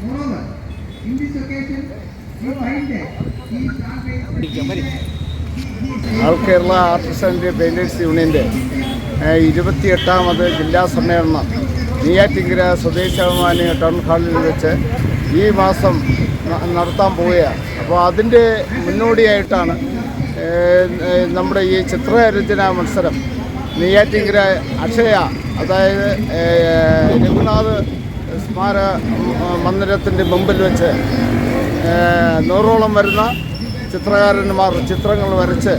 Moreover, in this occasion, we find that he is always ആൾ Kerala artist and painters യൂണിയന്റെ ഇരുപത്തിയെട്ടാമത് ജില്ലാ സമ്മേളനം നെയ്യാറ്റിങ്കര സ്വദേശാഭിമാനി ടൗൺ ഹാളിൽ വെച്ച് ഈ മാസം നടത്താൻ പോവുകയാണ് അപ്പോൾ അതിന്റെ മുന്നോടിയായിട്ടാണ് നമ്മുടെ ഈ ചിത്രരചന മത്സരം നെയ്യാറ്റിങ്കര അക്ഷയ അതായത് രഘുനാഥ് സ്മാര മന്ദിരത്തിന്റെ മുമ്പിൽ വെച്ച് നൂറോളം വരുന്ന ചിത്രകാരന്മാർ ചിത്രങ്ങൾ വരച്ച്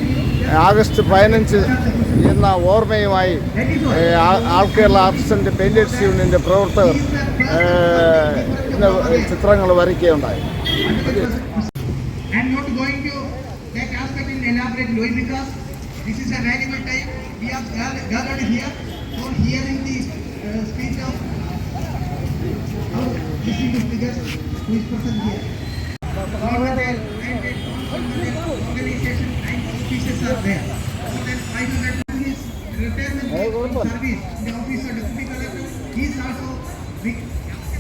ആഗസ്റ്റ് പതിനഞ്ച് എന്ന ഓർമ്മയുമായി ആൾക്കേരള ആർട്ടിസ്റ്റിന്റെ പെയിന്റേഴ്സ് യൂണിയന്റെ പ്രവർത്തകർ ഇന്ന് ചിത്രങ്ങൾ വരയ്ക്കുകയുണ്ടായി this is a valuable time. We have gather- gathered here for hearing the distinguished guest who is present here. Government and the organization and officers are there. More than 500 his retirement service in the office of deputy collector. He is also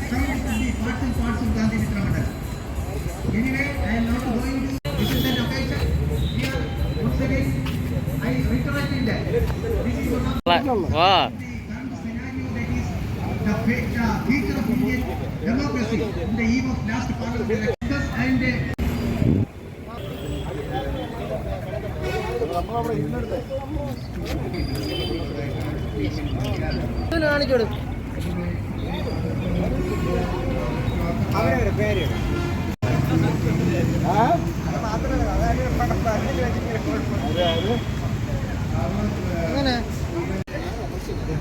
counted to be parts and parts of Gandhi Mitra Mandal. Anyway, I am not going to, this is an occasion, we are, once again, I reiterating that, this is one of the വാ the fa- the future of Indian democracy in the eve of last parliament elections and uh, the